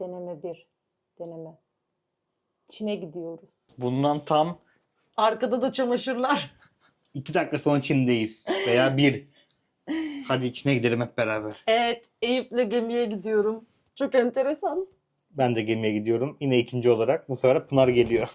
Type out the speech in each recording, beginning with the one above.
Deneme bir. Deneme. Çin'e gidiyoruz. Bundan tam Arkada da çamaşırlar. 2 dakika sonra Çin'deyiz. Veya 1. Hadi içine gidelim hep beraber. Evet, Eyüp'le gemiye gidiyorum. Çok enteresan. Ben de gemiye gidiyorum. Yine ikinci olarak. Bu sefer Pınar geliyor.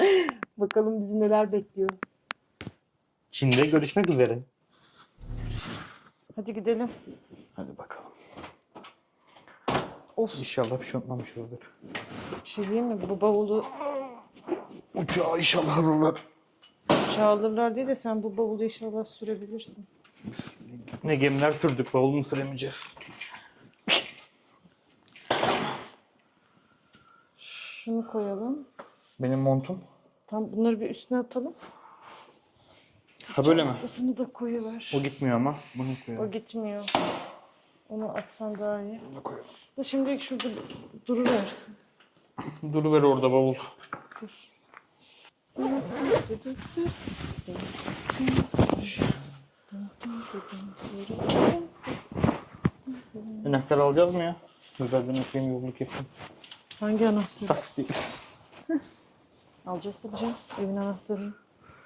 Bakalım bizi neler bekliyor. Çin'de görüşmek üzere. Hadi gidelim. Hadi bakalım. Of, İnşallah bir şey unutmamışızdır. bir şey diyeyim mi? Bu bavulu Uçağı inşallah alırlar. çağırırlar diye de sen bu bavulu inşallah sürebilirsin. Ne gemiler sürdük. Bavulunu süremeyeceğiz. Şunu koyalım. Benim montum. Tam bunları bir üstüne atalım. Ha böyle mi? Isını da koyuver. O gitmiyor ama. Bunu O koyalım. gitmiyor. Onu atsan daha iyi. Bunu koyalım. Da şimdi şurada duruversin. Duruver orada bavul. Anahtar alacağız mı ya? Güzel bir yapayım yolluk yapayım. Hangi anahtarı? Taksi. Alacağız tabii canım. Evin anahtarını.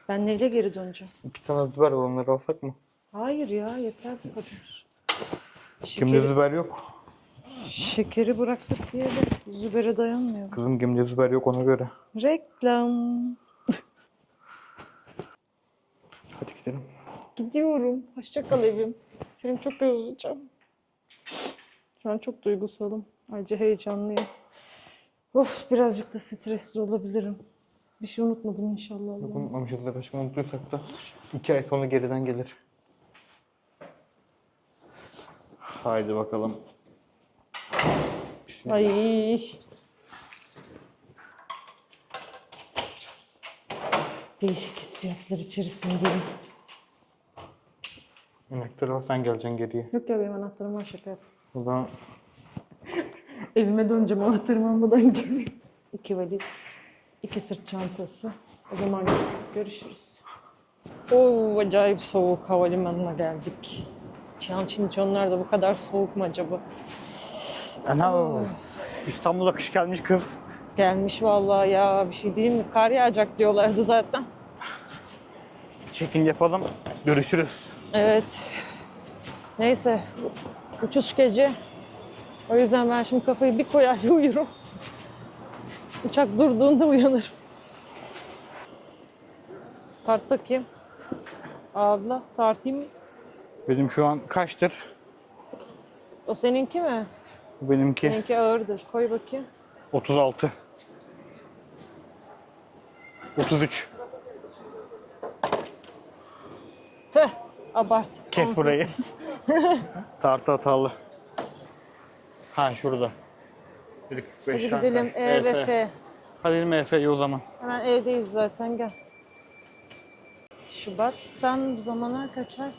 Ben neyle geri döneceğim? İki tane biber var onları alsak mı? Hayır ya yeter bu kadar. Gemide Şekeri, biber yok. şekeri bıraktık diye de Zübere dayanmıyor. Kızım gemide biber yok ona göre. Reklam. Hadi gidelim. Gidiyorum. Hoşça kal evim. Seni çok özleyeceğim. Şu an çok duygusalım. Ayrıca heyecanlıyım. Of birazcık da stresli olabilirim. Bir şey unutmadım inşallah. Yok Allah'ım. unutmamışızdır. Aşkım unuttuysak da iki ay sonra geriden gelir. Haydi bakalım. Bismillah. Ay. Biraz değişik hissiyatlar içerisindeyim. Anahtarı al sen geleceksin geriye. Yok ya benim anahtarım var şaka yaptım. O zaman Evime döneceğim anahtarımı almadan gidiyorum. İki valiz, iki sırt çantası. O zaman görüşürüz. Oo, acayip soğuk havalimanına geldik. Çançinçonlar da bu kadar soğuk mu acaba? Ana İstanbul'a kış gelmiş kız. Gelmiş vallahi ya bir şey diyeyim mi? Kar yağacak diyorlardı zaten. Check-in yapalım. Görüşürüz. Evet. Neyse. Uçuş gece. O yüzden ben şimdi kafayı bir koyar uyurum. Uçak durduğunda uyanırım. Tart bakayım. Abla tartayım mı? Benim şu an kaçtır? O seninki mi? Benimki Seninki ağırdır. Koy bakayım. 36. 33. Tüh. Abart. Kes 18. burayı. Tartı hatalı. Ha şurada. 1.45 Hadi gidelim. E ve. F. Hadi gidelim EF'yi o zaman. Hemen E'deyiz zaten gel. Şubat'tan bu zamana kaç ay?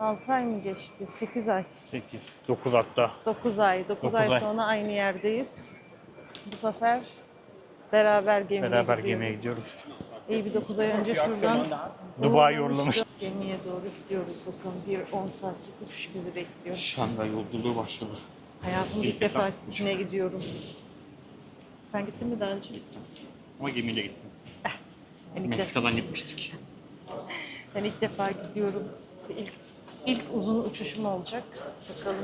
6 ay mı geçti? 8 ay. 8, 9 hatta. 9 ay. 9 Dokuz ay ay. sonra aynı yerdeyiz. Bu sefer beraber gemiye Beraber gidiyoruz. gemiye gidiyoruz. İyi bir 9 ay önce şuradan Dubai yollamış. Gemiye doğru gidiyoruz bakalım. Bir 10 saatlik uçuş bizi bekliyor. Şangay yolculuğu başladı. Hayatımda ilk defa içine gidiyorum. Sen gittin mi daha önce? Ama gemiyle gittim. Ben ilk, defa, Meksika'dan gitmiştik. ben ilk defa gidiyorum. İlk, ilk uzun uçuşum olacak. Bakalım.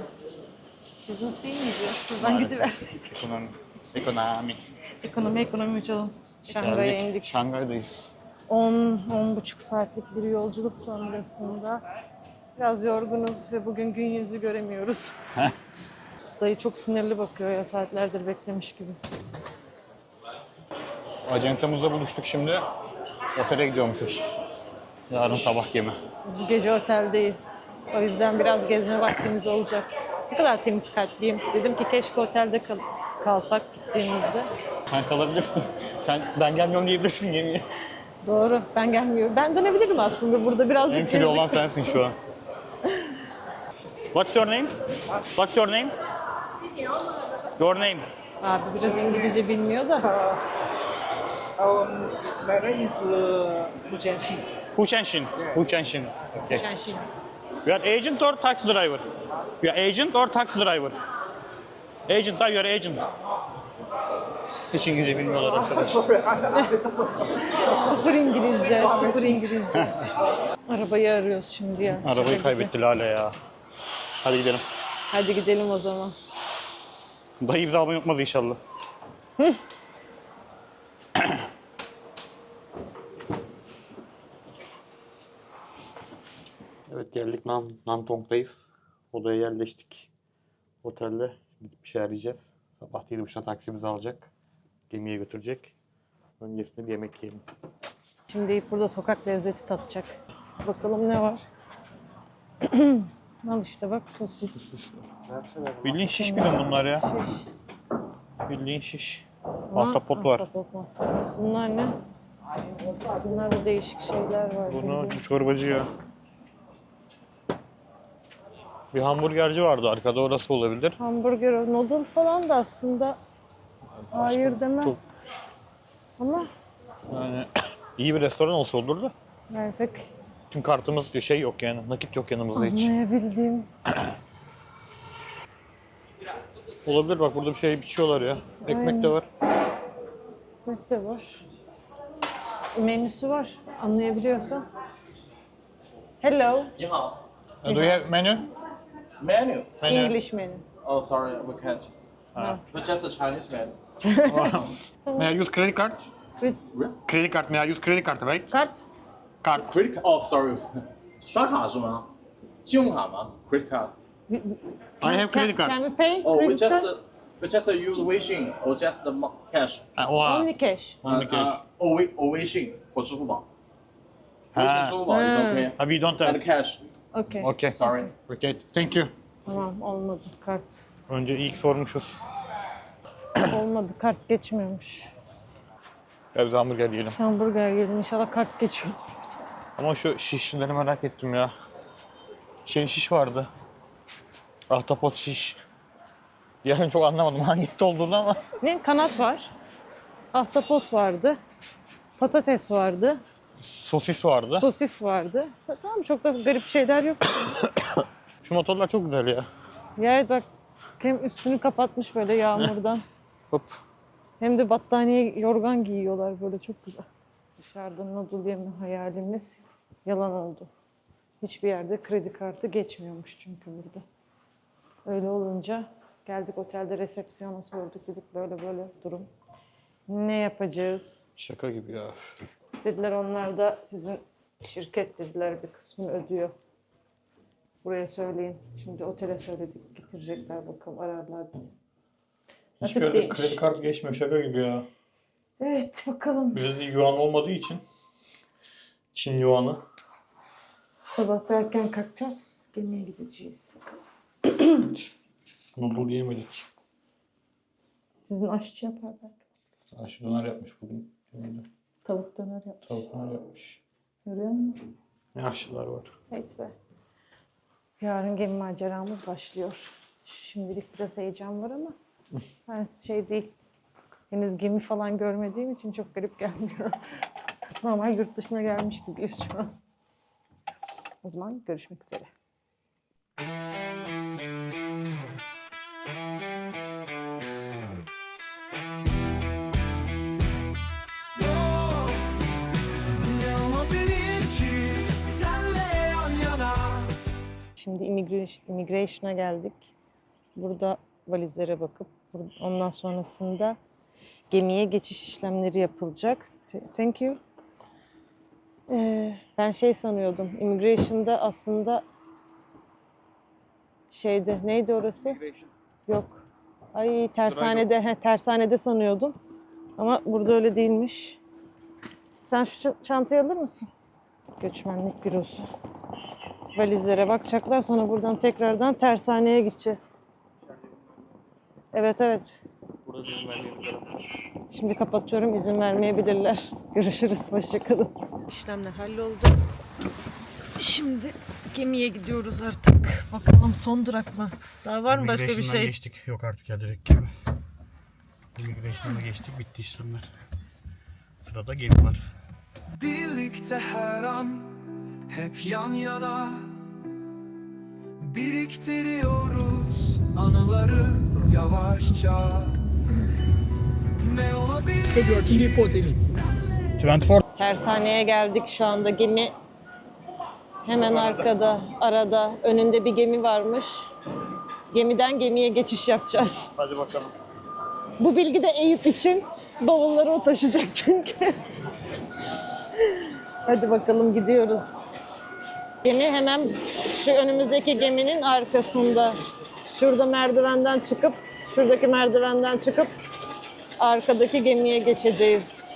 Business değil miyiz ya? Şuradan Maalesef. gidiverseydik. Ekonomi. Ekonomi. Ekonomi ekonomi uçalım. Şangay'a Geldik. indik. Şangay'dayız. 10 buçuk saatlik bir yolculuk sonrasında biraz yorgunuz ve bugün gün yüzü göremiyoruz. Dayı çok sinirli bakıyor ya saatlerdir beklemiş gibi. Acentamızla buluştuk şimdi. Otele gidiyormuşuz. Yarın sabah gemi. Biz bu gece oteldeyiz. O yüzden biraz gezme vaktimiz olacak. Ne kadar temiz kalpliyim. Dedim ki keşke otelde kal- kalsak gittiğimizde. Sen kalabilirsin. Sen ben gelmiyorum diyebilirsin gemiye. Doğru ben gelmiyorum. Ben dönebilirim aslında burada birazcık En kilo olan gezdik. sensin şu an. What's your name? What's your name? Your name. Abi biraz İngilizce bilmiyor da. Um, my name is uh, Hu Jianxin. Hu Chenshin. Hu Chenshin. Okay. You are agent or taxi driver? You are agent or taxi driver? Agent, are you are agent? Hiç İngilizce bilmiyorlar arkadaş. Sorry, I, I don't Sıfır İngilizce, sıfır İngilizce. Arabayı arıyoruz şimdi ya. Arabayı kaybetti Lale ya. Hadi gidelim. Hadi gidelim o zaman. Dayı imza almayı unutmaz inşallah. evet geldik Nan Nantong'dayız. Odaya yerleştik. Otelde gidip bir şey arayacağız. Sabah 7.30'da taksimizi alacak. Gemiye götürecek. Öncesinde bir yemek yiyelim. Şimdi burada sokak lezzeti tatacak. Bakalım ne var. Al işte bak sosis. Bildiğin şiş lan bunlar ya? Şiş. Bildiğin şiş. Ha, Ahtapot var. ahtapot var. Bunlar ne? Bunlar da değişik şeyler var. Bunu bildiğin. çorbacı ya. Bir hamburgerci vardı arkada orası olabilir. Hamburger, noodle falan da aslında hayır demem. Çok- Ama Yani iyi bir restoran olsa olur da. yani pek Çünkü kartımız diyor şey yok yani nakit yok yanımızda hiç. anlayabildiğim Olabilir bak burada bir şey biçiyorlar ya. Ekmek de Aynen. var. ekmek de var. Menüsü var anlayabiliyorsan. Hello, 你好 Uh, Do you have menu?，menu。Menu. English menu. Oh, sorry, we can't. Ha. But just a Chinese menu. May I use credit card? Credit Really? Credit card, may I use credit card, right? card. Card. Credit card? Oh, sorry. 刷卡是吗？信用卡吗？Credit card. I have credit Can, card. can we pay Oh, we credit just card? we just use 微信 or just the mo- cash. Ha, oha. Only cash. Only 呃 cash. 呃，or 微 or 微信或支付宝。微信、 Ha. 支付宝 is 嗯 okay. Ha, we don't And have. cash. Okay. Okay. Sorry. Okay, thank you. Tamam olmadı kart. Önce ilk sormuşuz. olmadı kart geçmiyormuş. Ya biz hamburger yiyelim. Hamburger yedim inşallah kart geçiyor. Ama şu şişleri merak ettim ya. Şey şiş vardı. Ahtapot şiş. Yani çok anlamadım hangi olduğunu ama. Ne kanat var. Ahtapot vardı. Patates vardı. Sosis vardı. Sosis vardı. Tamam çok da garip şeyler yok. Şu motorlar çok güzel ya. Ya evet bak hem üstünü kapatmış böyle yağmurdan. Hop. hem de battaniye yorgan giyiyorlar böyle çok güzel. Dışarıda noodle yeme hayalimiz yalan oldu. Hiçbir yerde kredi kartı geçmiyormuş çünkü burada. Öyle olunca geldik otelde resepsiyona sorduk dedik böyle böyle durum. Ne yapacağız? Şaka gibi ya. Dediler onlar da sizin şirket dediler bir kısmını ödüyor. Buraya söyleyin. Şimdi otele söyledik. Getirecekler bakalım ararlar bizi. Hiçbir Nasip değilmiş. kredi kartı geçmiyor şaka gibi ya. Evet bakalım. Bizde yuan olmadığı için. Çin yuanı. Sabah da erken kalkacağız. Gemiye gideceğiz bakalım. Noodle yemedik. Sizin aşçı yapar belki. Aşı döner yapmış bugün. Neydi? Tavuk döner yap. Tavuk döner yapmış. Görüyor musun? Ne aşılar var. Evet be. Yarın gemi maceramız başlıyor. Şimdilik biraz heyecan var ama ben şey değil. Henüz gemi falan görmediğim için çok garip gelmiyor. Normal yurt dışına gelmiş gibiyiz şu an. O zaman görüşmek üzere. Şimdi immigration, immigration'a geldik. Burada valizlere bakıp ondan sonrasında gemiye geçiş işlemleri yapılacak. Thank you. Ee, ben şey sanıyordum. Immigration'da aslında şeyde neydi orası? Yok. Ay tersanede, he, tersanede sanıyordum. Ama burada öyle değilmiş. Sen şu çantayı alır mısın? Göçmenlik bürosu valizlere bakacaklar. Sonra buradan tekrardan tersaneye gideceğiz. Evet evet. Şimdi kapatıyorum. izin vermeyebilirler. Görüşürüz. Hoşçakalın. İşlemler halloldu. Şimdi gemiye gidiyoruz artık. Bakalım son durak mı? Daha var mı başka bir şey? geçtik. Yok artık ya direkt gemi. Immigration'dan geçtik. Bitti işlemler. Sırada gemi var. Birlikte her an hep yan yana Biriktiriyoruz anıları yavaşça Ne olabilir 24 Tersaneye geldik şu anda gemi hemen arkada arada önünde bir gemi varmış. Gemiden gemiye geçiş yapacağız. Hadi bakalım. Bu bilgi de Eyüp için bavulları o taşıyacak çünkü. Hadi bakalım gidiyoruz. Gemi hemen şu önümüzdeki geminin arkasında. Şurada merdivenden çıkıp, şuradaki merdivenden çıkıp arkadaki gemiye geçeceğiz.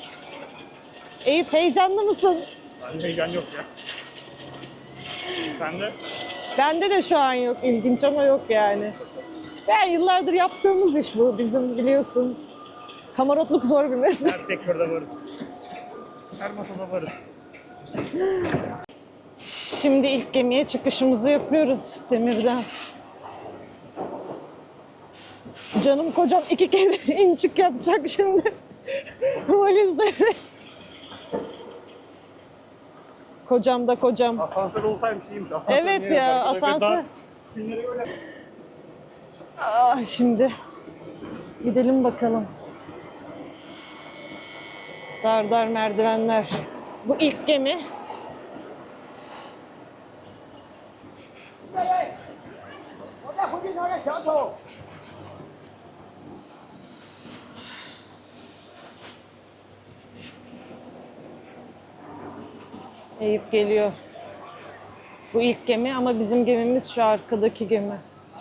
Eyüp heyecanlı mısın? Bende heyecan yok ya. Ben de Bende de şu an yok. ilginç ama yok yani. Ben yıllardır yaptığımız iş bu. Bizim biliyorsun. Kamarotluk zor bir meslek. her sektörde varım. Her masada varım. Şimdi ilk gemiye çıkışımızı yapıyoruz demirden. Canım kocam iki kere in çık yapacak şimdi. Valizleri. Kocam da kocam. Asansör olsaymış iyiymiş. Asansör Evet ya asansör. Öyle. Ah, şimdi gidelim bakalım. Dar dar merdivenler. Bu ilk gemi. Eyüp geliyor. Bu ilk gemi ama bizim gemimiz şu arkadaki gemi.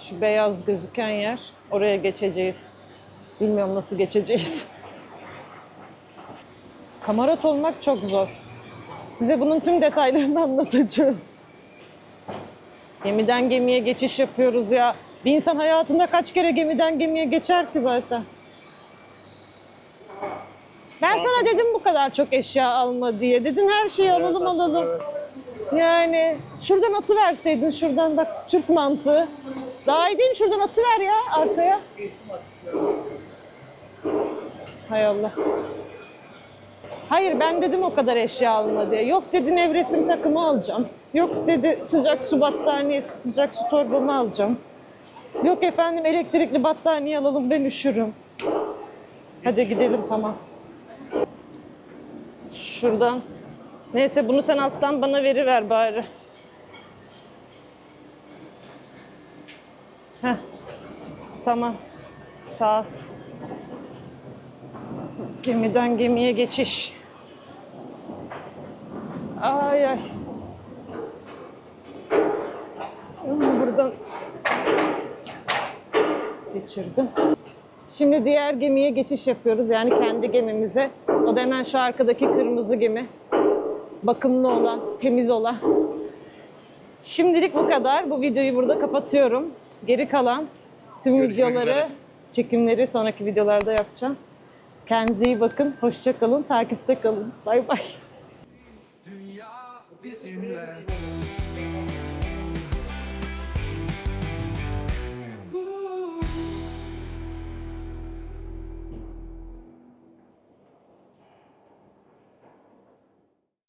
Şu beyaz gözüken yer. Oraya geçeceğiz. Bilmiyorum nasıl geçeceğiz. Kamarat olmak çok zor. Size bunun tüm detaylarını anlatacağım. Gemiden gemiye geçiş yapıyoruz ya. Bir insan hayatında kaç kere gemiden gemiye geçer ki zaten? Ben sana dedim bu kadar çok eşya alma diye. Dedin her şeyi alalım alalım. Yani şuradan atı verseydin şuradan bak Türk mantığı. Daha iyi değil mi? Şuradan atı ver ya arkaya. Hay Allah. Hayır ben dedim o kadar eşya alma diye. Yok dedi nevresim takımı alacağım. Yok dedi sıcak su battaniyesi, sıcak su torbamı alacağım. Yok efendim elektrikli battaniye alalım ben üşürüm. Hadi gidelim tamam. Şuradan. Neyse bunu sen alttan bana veriver bari. Heh. Tamam. Sağ ol. Gemiden gemiye geçiş. Ay ay. Buradan geçirdim. Şimdi diğer gemiye geçiş yapıyoruz. Yani kendi gemimize. O da hemen şu arkadaki kırmızı gemi. Bakımlı olan, temiz olan. Şimdilik bu kadar. Bu videoyu burada kapatıyorum. Geri kalan tüm Görüşmek videoları, üzere. çekimleri sonraki videolarda yapacağım. Kendinize iyi bakın. Hoşça kalın. Takipte kalın. Bay bay. Dünya bizimle